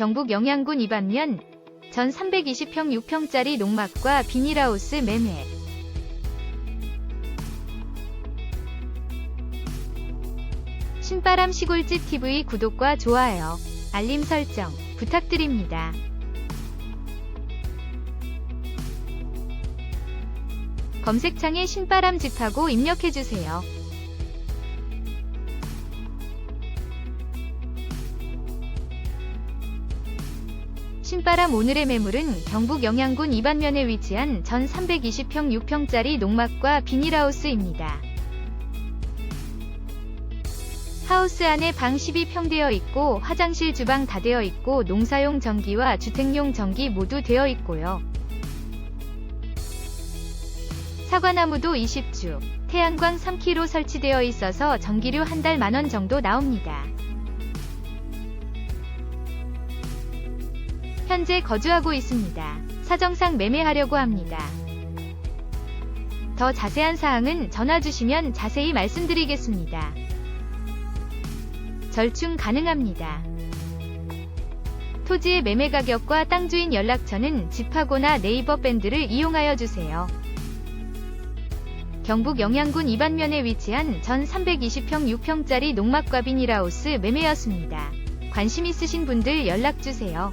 경북 영양군 이반면 전 320평 6평짜리 농막과 비닐하우스 매매. 신바람 시골집 TV 구독과 좋아요, 알림 설정 부탁드립니다. 검색창에 신바람 집하고 입력해주세요. 신바람 오늘의 매물은 경북 영양군 이반면에 위치한 전 320평 6평짜리 농막과 비닐하우스입니다. 하우스 안에 방 12평 되어 있고 화장실 주방 다 되어 있고 농사용 전기와 주택용 전기 모두 되어 있고요. 사과나무도 20주, 태양광 3kg 설치되어 있어서 전기료 한 달 만원 정도 나옵니다. 현재 거주하고 있습니다. 사정상 매매하려고 합니다. 더 자세한 사항은 전화 주시면 자세히 말씀드리겠습니다. 절충 가능합니다. 토지의 매매 가격과 땅 주인 연락처는 집하고나 네이버 밴드를 이용하여 주세요. 경북 영양군 이반면에 위치한 전 320평 6평짜리 농막과 비닐하우스 매매였습니다. 관심 있으신 분들 연락 주세요.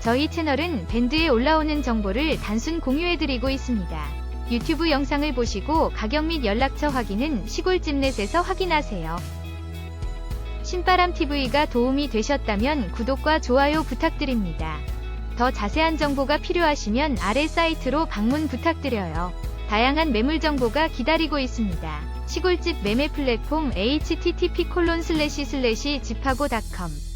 저희 채널은 밴드에 올라오는 정보를 단순 공유해드리고 있습니다. 유튜브 영상을 보시고 가격 및 연락처 확인은 시골집넷에서 확인하세요. 신바람TV가 도움이 되셨다면 구독과 좋아요 부탁드립니다. 더 자세한 정보가 필요하시면 아래 사이트로 방문 부탁드려요. 다양한 매물 정보가 기다리고 있습니다. 시골집 매매 플랫폼 http:// 집하고.com